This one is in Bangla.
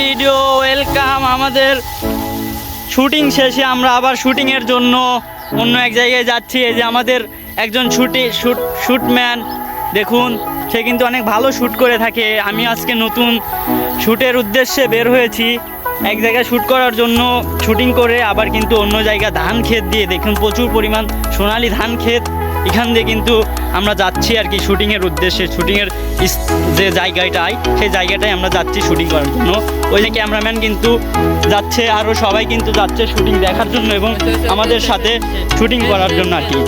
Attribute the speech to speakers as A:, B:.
A: ভিডিও ওয়েলকাম আমাদের শুটিং শেষে আমরা আবার শুটিংয়ের জন্য অন্য এক জায়গায় যাচ্ছি। এই যে আমাদের একজন শুটি শুট শুটম্যান দেখুন, সে কিন্তু অনেক ভালো শ্যুট করে থাকে। আমি আজকে নতুন শ্যুটের উদ্দেশ্যে বের হয়েছি। এক জায়গায় শ্যুট করার জন্য শুটিং করে, আবার কিন্তু অন্য জায়গা ধান ক্ষেত দিয়ে দেখুন প্রচুর পরিমাণ সোনালি ধান ক্ষেত। এখান দিয়ে কিন্তু আমরা যাচ্ছি আর কি শুটিংয়ের উদ্দেশ্যে। শুটিংয়ের যে জায়গাটায় সেই জায়গাটায় আমরা যাচ্ছি শুটিং করার জন্য। ওই যে ক্যামেরাম্যান কিন্তু যাচ্ছে আরও সবাই কিন্তু যাচ্ছে শুটিং দেখার জন্য এবং আমাদের সাথে শুটিং করার জন্য আর কি।